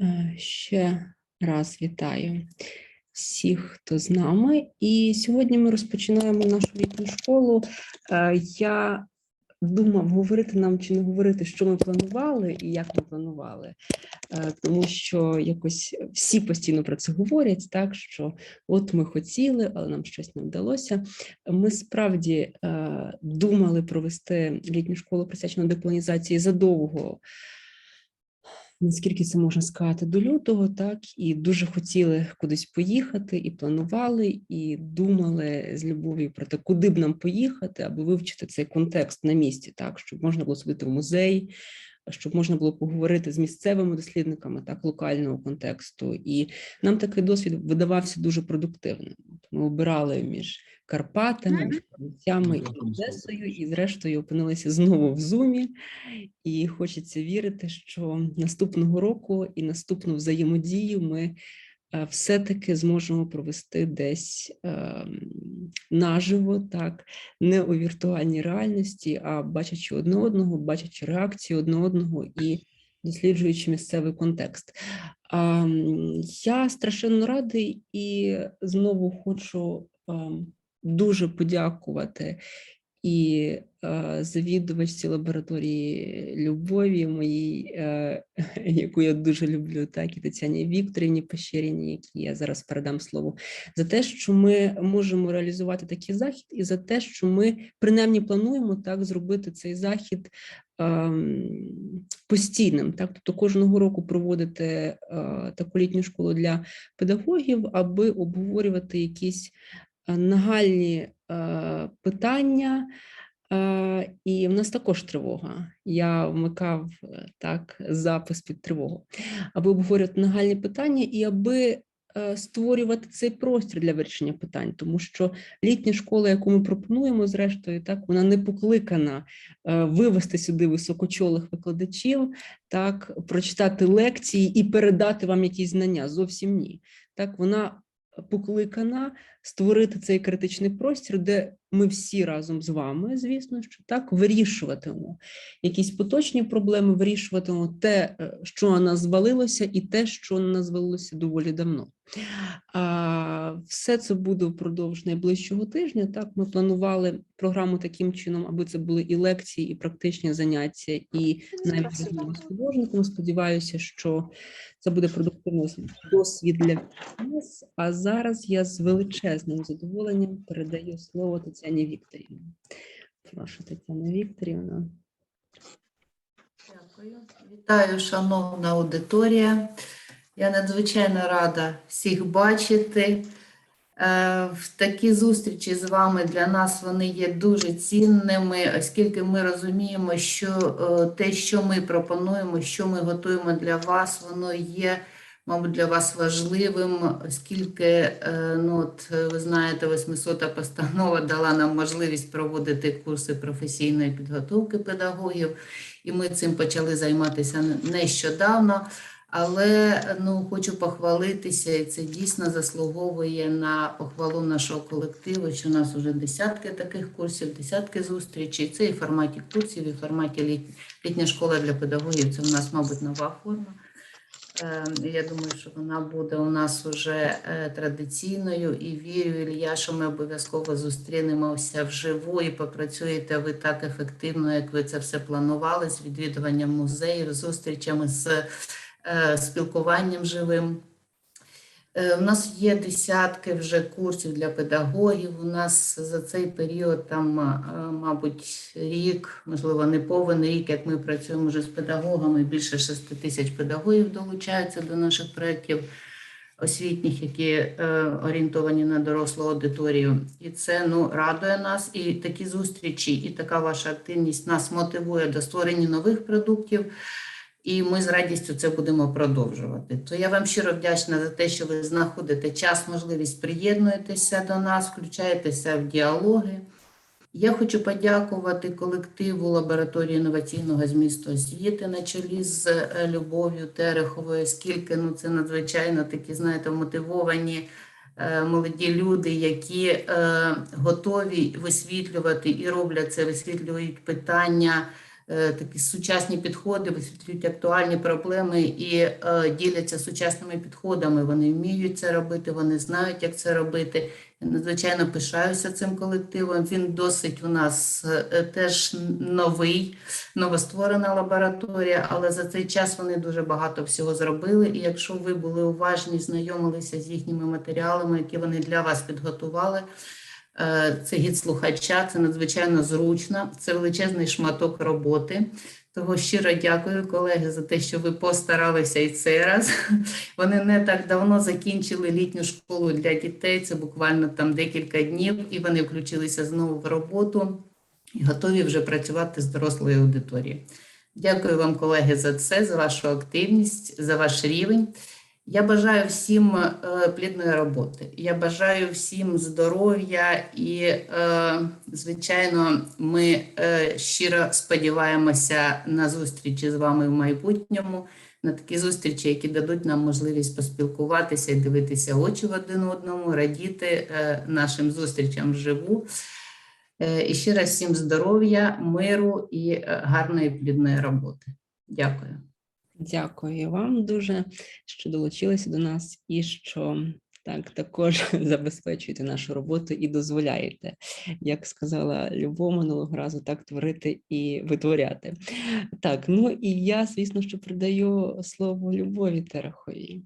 Е, Ще раз вітаю всіх, хто з нами. І сьогодні ми розпочинаємо нашу літню школу. Е, Я думав, говорити нам чи не говорити, що ми планували і як ми планували, Е, тому що якось всі постійно про це говорять, так що от ми хотіли, але нам щось не вдалося. Ми справді думали провести літню школу присвячену деколонізації задовго наскільки це можна сказати, до лютого, так і дуже хотіли кудись поїхати, і планували, і думали з любов'ю про те, куди б нам поїхати, аби вивчити цей контекст на місці, так щоб можна було сходити в музей, щоб можна було поговорити з місцевими дослідниками так локального контексту. І нам такий досвід видавався дуже продуктивним. Ми обирали між Карпатами, між Кам'янцями і Одесою, і зрештою опинилися знову в зумі. І хочеться вірити, що наступного року і наступну взаємодію ми все-таки зможемо провести десь ем, наживо, так, не у віртуальній реальності, а бачачи одне одного, бачачи реакцію одне одного і досліджуючи місцевий контекст. Я страшенно радий і знову хочу ем, дуже подякувати і е, завідувачці лабораторії любові, моїй, е, яку я дуже люблю, так і Тетяні Вікторівні Пещеріні, якій я зараз передам слово, за те, що ми можемо реалізувати такий захід, і за те, що ми принаймні плануємо так зробити цей захід. ем, Постійним, так, тобто кожного року проводити е, таку літню школу для педагогів, аби обговорювати якісь е, нагальні питання, е, і в нас також тривога. Я вмикав е, так запис під тривогу, аби обговорювати нагальні питання і аби е, створювати цей простір для вирішення питань, тому що літня школа, яку ми пропонуємо, зрештою, так вона не покликана е, вивести сюди високочолих викладачів, так прочитати лекції і передати вам якісь знання. Зовсім ні. Так вона покликана створити цей критичний простір, де ми всі разом з вами, звісно, що так вирішуватимемо якісь поточні проблеми, вирішуватимемо те, е, що на нас звалилося, і те, що на нас звалилося доволі давно. А, все це буде впродовж найближчого тижня. Так, ми планували програму таким чином, аби це були і лекції, і практичні заняття, і навіть художником. Сподіваюся, що це буде продуктивний досвід для нас. А зараз я з величезним задоволенням передаю слово Тетяні Вікторівні. Прошу, Тетяна Вікторівна. Дякую. Вітаю, шановна аудиторія. Я надзвичайно рада всіх бачити. Е, В такі зустрічі з вами для нас вони є дуже цінними, оскільки ми розуміємо, що е, те, що ми пропонуємо, що ми готуємо для вас, воно є, мабуть, для вас важливим, оскільки, е, ну, от, е, ви знаєте, 800-та постанова дала нам можливість проводити курси професійної підготовки педагогів, і ми цим почали займатися нещодавно. Але ну хочу похвалитися, і це дійсно заслуговує на похвалу нашого колективу. Що у нас вже десятки таких курсів, десятки зустрічей. Це і в форматі курсів, і в форматі літня школа для педагогів. Це у нас, мабуть, нова форма. Е, Я думаю, що вона буде у нас уже е, традиційною і вірю, Ілля, що ми обов'язково зустрінемося вживу і попрацюєте ви так ефективно, як ви це все планували, з відвідуванням музеїв, зустрічами з е, спілкуванням живим. Е, У нас є десятки вже курсів для педагогів. У нас за цей період, там, е, мабуть, рік, можливо, не повен рік, як ми працюємо вже з педагогами, більше 6 тисяч педагогів долучаються до наших проєктів освітніх, які е, орієнтовані на дорослу аудиторію. І це ну, радує нас. І такі зустрічі, і така ваша активність нас мотивує до створення нових продуктів. І ми з радістю це будемо продовжувати. То я вам щиро вдячна за те, що ви знаходите час, можливість приєднуєтеся до нас, включаєтеся в діалоги. Я хочу подякувати колективу лабораторії інноваційного змісту освіти на чолі з е, Любов'ю Тереховою, оскільки ну, це надзвичайно такі, знаєте, мотивовані е, молоді люди, які е, готові висвітлювати і роблять це, висвітлюють питання такі сучасні підходи, висвітлюють актуальні проблеми і е, діляться сучасними підходами. Вони вміють це робити, вони знають, як це робити. Я надзвичайно пишаюся цим колективом. Він досить у нас е, теж новий, новостворена лабораторія, але за цей час вони дуже багато всього зробили. І якщо ви були уважні, знайомилися з їхніми матеріалами, які вони для вас підготували. Е, Це гід слухача, це надзвичайно зручно, це величезний шматок роботи. Того щиро дякую, колеги, за те, що ви постаралися і цей раз. Вони не так давно закінчили літню школу для дітей. Це буквально там декілька днів, і вони включилися знову в роботу і готові вже працювати з дорослою аудиторією. Дякую вам, колеги, за це, за вашу активність, за ваш рівень. Я бажаю всім е, плідної роботи. Я бажаю всім здоров'я і, е, звичайно, ми е, щиро сподіваємося на зустрічі з вами в майбутньому, на такі зустрічі, які дадуть нам можливість поспілкуватися і дивитися очі в один одному, радіти нашим зустрічам вживу. І ще раз всім здоров'я, миру і гарної плідної роботи. Дякую. Дякую вам дуже, що долучилися до нас і що так також забезпечуєте нашу роботу і дозволяєте, як сказала Любов минулого разу, так творити і витворяти. Так, ну і я, звісно, що передаю слово Любові Тереховій,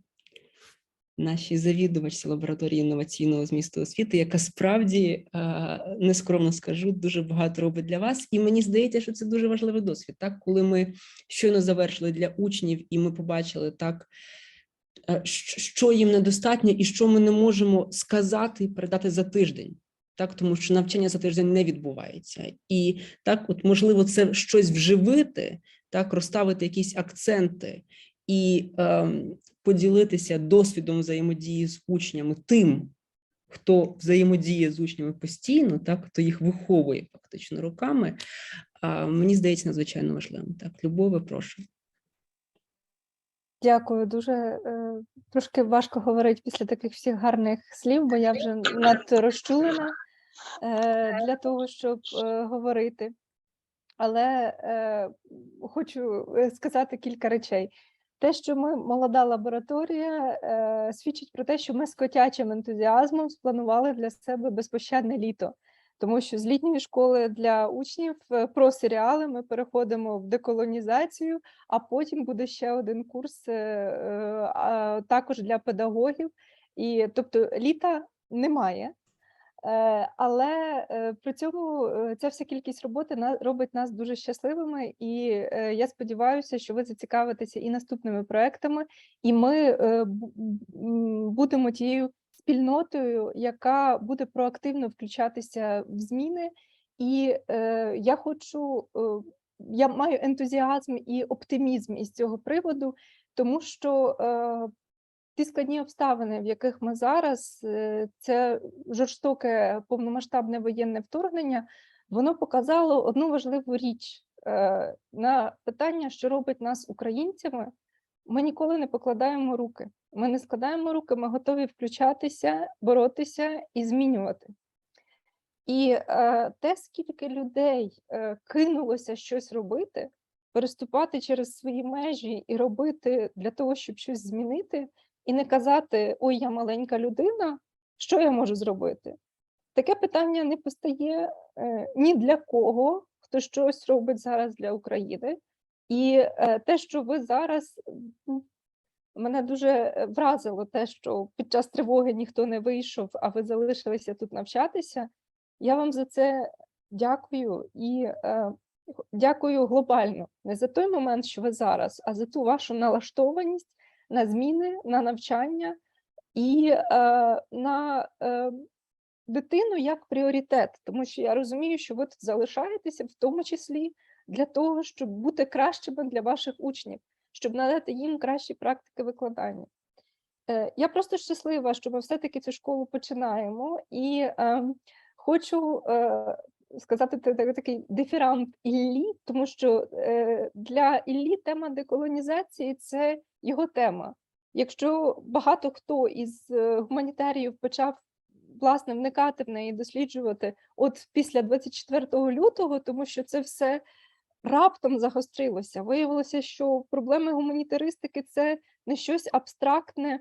нашій завідувачці лабораторії інноваційного змісту освіти, яка справді е, нескромно скажу, дуже багато робить для вас. І мені здається, що це дуже важливий досвід. Так, коли ми щойно завершили для учнів, і ми побачили так, е, що їм недостатньо, і що ми не можемо сказати і передати за тиждень. Так, тому що навчання за тиждень не відбувається, і так, от можливо, це щось вживити, так, розставити якісь акценти і ем, поділитися досвідом взаємодії з учнями тим, хто взаємодіє з учнями постійно, так, хто їх виховує фактично руками, мені здається надзвичайно важливим. Так, Любове, прошу. Дякую, дуже е, трошки важко говорити після таких всіх гарних слів, бо я вже надто розчулена е, для того, щоб е, говорити. Але хочу сказати кілька речей. Те, що ми молода лабораторія, е, свідчить про те, що ми з котячим ентузіазмом спланували для себе безпощадне літо. Тому що з літньої школи для учнів е, про серіали ми переходимо в деколонізацію, а потім буде ще один курс е, також для педагогів. І тобто літа немає. Е, Але е, при цьому е, ця вся кількість роботи робить нас дуже щасливими, і я сподіваюся, що ви зацікавитеся і наступними проектами, і ми будемо тією спільнотою, яка буде проактивно включатися в зміни. І я хочу, я маю ентузіазм і оптимізм із цього приводу, тому що ті складні обставини, в яких ми зараз, е, це жорстоке повномасштабне воєнне вторгнення, воно показало одну важливу річ е, на питання, що робить нас українцями. Ми ніколи не покладаємо руки. Ми не складаємо руки, ми готові включатися, боротися і змінювати. І е, те, скільки людей е, кинулося щось робити, переступати через свої межі і робити для того, щоб щось змінити, і не казати Ой, я маленька людина, що я можу зробити? Таке питання не постає е, ні для кого, хто щось робить зараз для України. І е, те, що ви зараз мене дуже е, вразило, те, що під час тривоги ніхто не вийшов, а ви залишилися тут навчатися. Я вам за це дякую і е, дякую глобально, не за той момент, що ви зараз, а за ту вашу налаштованість на зміни, на навчання і е, на е, дитину як пріоритет, тому що я розумію, що ви тут залишаєтеся в тому числі для того, щоб бути кращими для ваших учнів, щоб надати їм кращі практики викладання. Е, Я просто щаслива, що ми все-таки цю школу починаємо, і е, хочу е, сказати та- та- такий дифірамб Іллі, тому що е, для Іллі тема деколонізації це його тема. Якщо багато хто із е, гуманітаріїв почав власне вникати в неї, досліджувати от після 24 лютого, тому що це все раптом загострилося. Виявилося, що проблеми гуманітаристики це не щось абстрактне,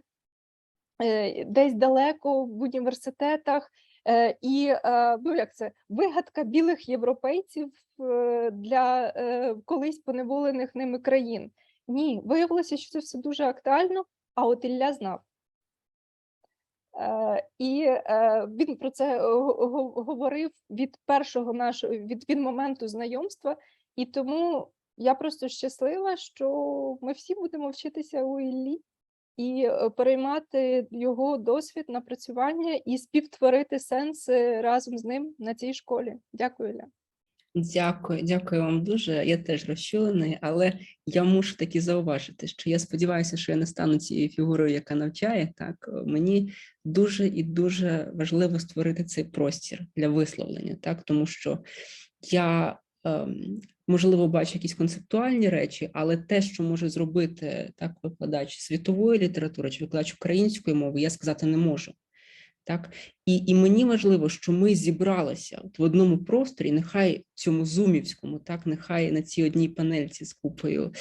е, десь далеко в університетах, і е, ну як це вигадка білих європейців е, для е, колись поневолених ними країн. Ні, виявилося, що це все дуже актуально, а от Ілля знав. Е, І е, він про це го- го- говорив від першого нашого від, від моменту знайомства, і тому я просто щаслива, що ми всі будемо вчитися у Іллі і е, переймати його досвід, напрацювання і співтворити сенси разом з ним на цій школі. Дякую, Ілля. Дякую, дякую вам дуже. Я теж розчулений, але я мушу таки зауважити, що я сподіваюся, що я не стану цією фігурою, яка навчає. Так мені дуже і дуже важливо створити цей простір для висловлення, так тому що я можливо бачу якісь концептуальні речі, але те, що може зробити так викладач світової літератури чи викладач української мови, я сказати не можу. Так, і, і мені важливо, що ми зібралися от в одному просторі, нехай цьому зумівському, так, нехай на цій одній панельці з купою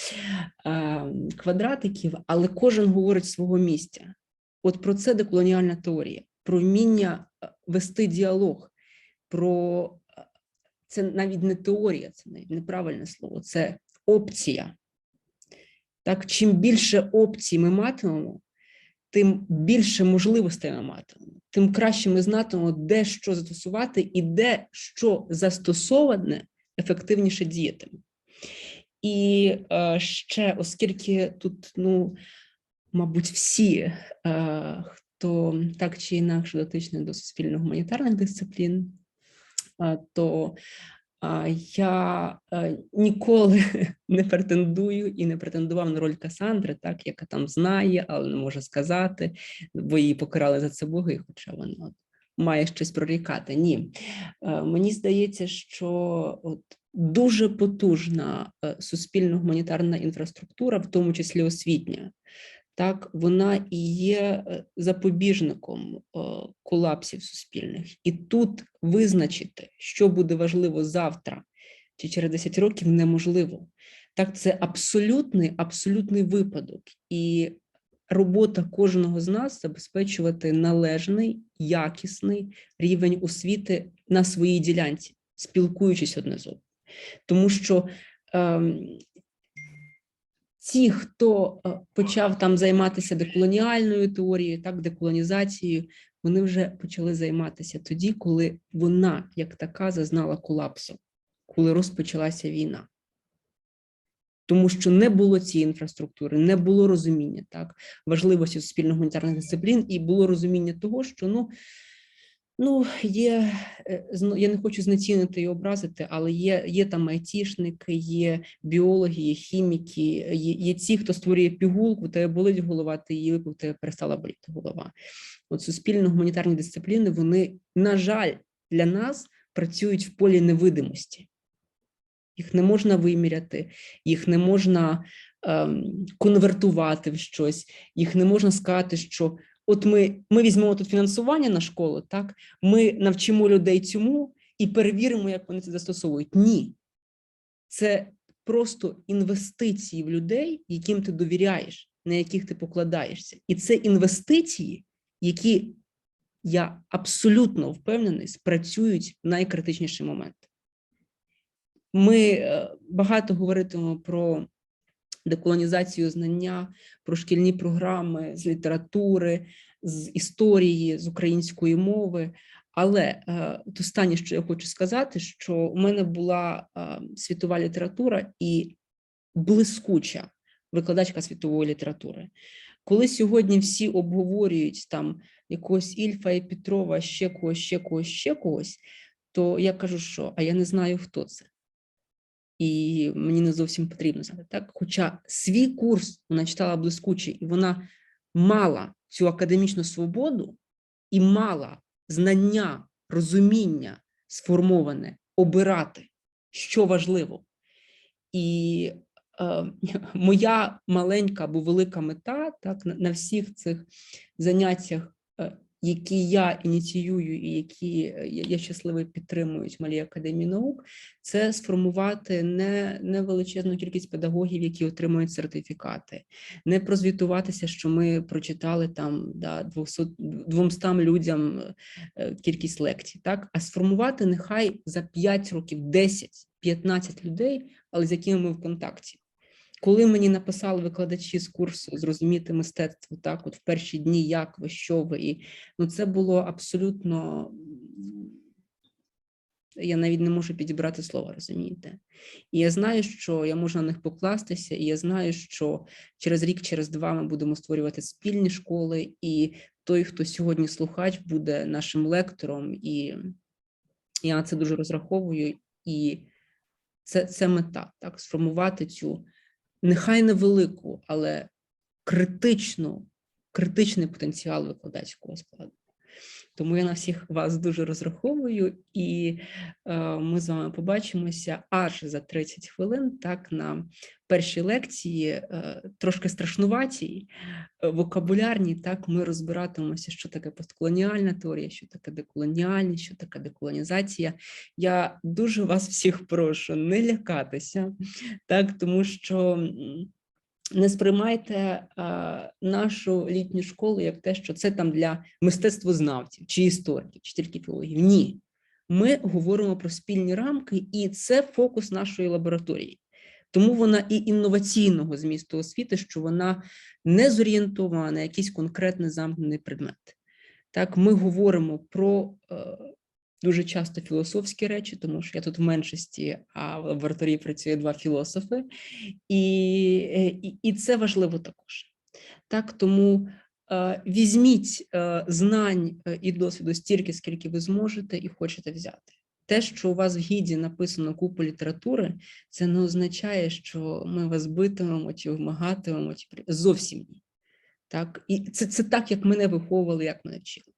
а, квадратиків, але кожен говорить свого місця. От про це деколоніальна теорія, про вміння е, вести діалог, про е, це навіть не теорія, це навіть неправильне слово, це опція. Так, чим більше опцій ми матимемо, тим більше можливостей ми матимемо, тим краще ми знатимемо, де що застосувати і де що застосоване ефективніше діятиме. І е, ще, оскільки тут, ну, мабуть, всі, е, хто так чи інакше дотичний до суспільно-гуманітарних дисциплін, то я ніколи не претендую і не претендував на роль Касандри, так яка там знає, але не може сказати, бо її покарали за це боги, хоча вона має щось прорікати. Ні, Е, мені здається, що от дуже потужна е, суспільно-гуманітарна інфраструктура, в тому числі освітня, так вона і є е, запобіжником е, колапсів суспільних. І тут визначити, що буде важливо завтра чи через 10 років, неможливо. Так, це абсолютний, абсолютний випадок, і робота кожного з нас забезпечувати належний, якісний рівень освіти на своїй ділянці, спілкуючись одне з одним. Тому що ем, ті, хто е, почав там займатися деколоніальною теорією, так, деколонізацією, вони вже почали займатися тоді, коли вона, як така, зазнала колапсу, коли розпочалася війна. Тому що не було цієї інфраструктури, не було розуміння так, важливості суспільно-гуманітарних дисциплін, і було розуміння того, що ну, ну є, е, я не хочу знецінити і образити, але є, є там айтішники, є біологи, є хіміки, є, є ті, хто створює пігулку, тебе болить голова, ти її випив, тебе перестала боліти голова. От суспільно-гуманітарні дисципліни, вони, на жаль, для нас працюють в полі невидимості. Їх не можна виміряти, їх не можна ем, конвертувати в щось, їх не можна сказати, що от ми, ми візьмемо тут фінансування на школу, так ми навчимо людей цьому і перевіримо, як вони це застосовують. Ні, це просто інвестиції в людей, яким ти довіряєш, на яких ти покладаєшся. І це інвестиції, які я абсолютно впевнений, спрацюють в найкритичніший момент. Ми е, багато говоритимемо про деколонізацію знання, про шкільні програми з літератури, з історії, з української мови. Але е, останнє, що я хочу сказати, що у мене була е, світова література і блискуча викладачка світової літератури. Коли сьогодні всі обговорюють там якогось Ільфа і Петрова, ще когось, ще когось, ще когось, то я кажу, що а я не знаю, хто це і мені не зовсім потрібно знати. Так, хоча свій курс вона читала блискуче, і вона мала цю академічну свободу і мала знання, розуміння сформоване, обирати, що важливо. І е, моя маленька або велика мета так, на, всіх цих заняттях які я ініціюю і які е, я щасливий підтримують Малій академії наук, це сформувати не, не величезну кількість педагогів, які отримують сертифікати, не прозвітуватися, що ми прочитали там да, 200, 200 людям е, кількість лекцій, так а сформувати нехай за 5 років 10-15 людей, але з якими ми в контакті. Коли мені написали викладачі з курсу зрозуміти мистецтво, так, от в перші дні, як ви, що ви, і ну це було абсолютно. Я навіть не можу підібрати слова, розумієте? І я знаю, що я можу на них покластися, і я знаю, що через рік, через два ми будемо створювати спільні школи, і той, хто сьогодні слухач, буде нашим лектором, і я на це дуже розраховую. І це, це мета, так, сформувати цю нехай невелику, але критичну, критичний потенціал викладацького складу. Тому я на всіх вас дуже розраховую, і е, ми з вами побачимося аж за 30 хвилин, так на першій лекції, е, трошки страшнуватій, е, вокабулярній. Так, ми розбиратимемося, що таке постколоніальна теорія, що таке деколоніальність, що таке деколонізація. Я дуже вас всіх прошу не лякатися, так, тому що. Не сприймайте а, нашу літню школу як те, що це там для мистецтвознавців чи істориків, чи тільки філологів. Ні. Ми говоримо про спільні рамки, і це фокус нашої лабораторії. Тому вона і інноваційного змісту освіти, що вона не зорієнтована на якийсь конкретний замкнений предмет. Так, ми говоримо про е, дуже часто філософські речі, тому що я тут в меншості, а в лабораторії працює два філософи, і, е, і, і це важливо також. Так, тому е, візьміть е, знань і досвіду стільки, скільки ви зможете і хочете взяти. Те, що у вас в гіді написано купа літератури, це не означає, що ми вас битимемо чи вимагатимемо, чи зовсім ні. Так, і це, це так, як мене виховували, як мене вчили.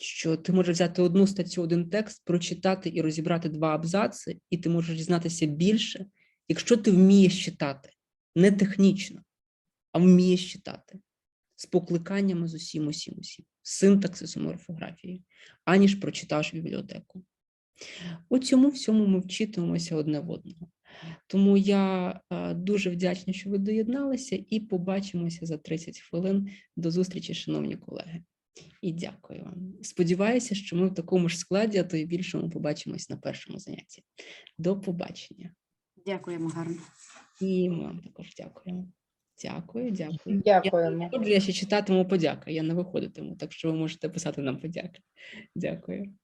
Що ти можеш взяти одну статтю, один текст, прочитати і розібрати два абзаци, і ти можеш дізнатися більше, якщо ти вмієш читати, не технічно, а вмієш читати з покликаннями з усім, усім, усім, з синтаксисом орфографії, аніж прочитавши бібліотеку. У цьому всьому ми вчитимемося одне в одного. Тому я е, дуже вдячна, що ви доєдналися, і побачимося за 30 хвилин. До зустрічі, шановні колеги. І дякую вам. Сподіваюся, що ми в такому ж складі, а то й більшому побачимось на першому занятті. До побачення. Дякуємо гарно. І ми вам також дякуємо. Дякую, дякую. Дякуємо. Отже, я ще читатиму подяка, я не виходитиму, так що ви можете писати нам подяки. Дякую.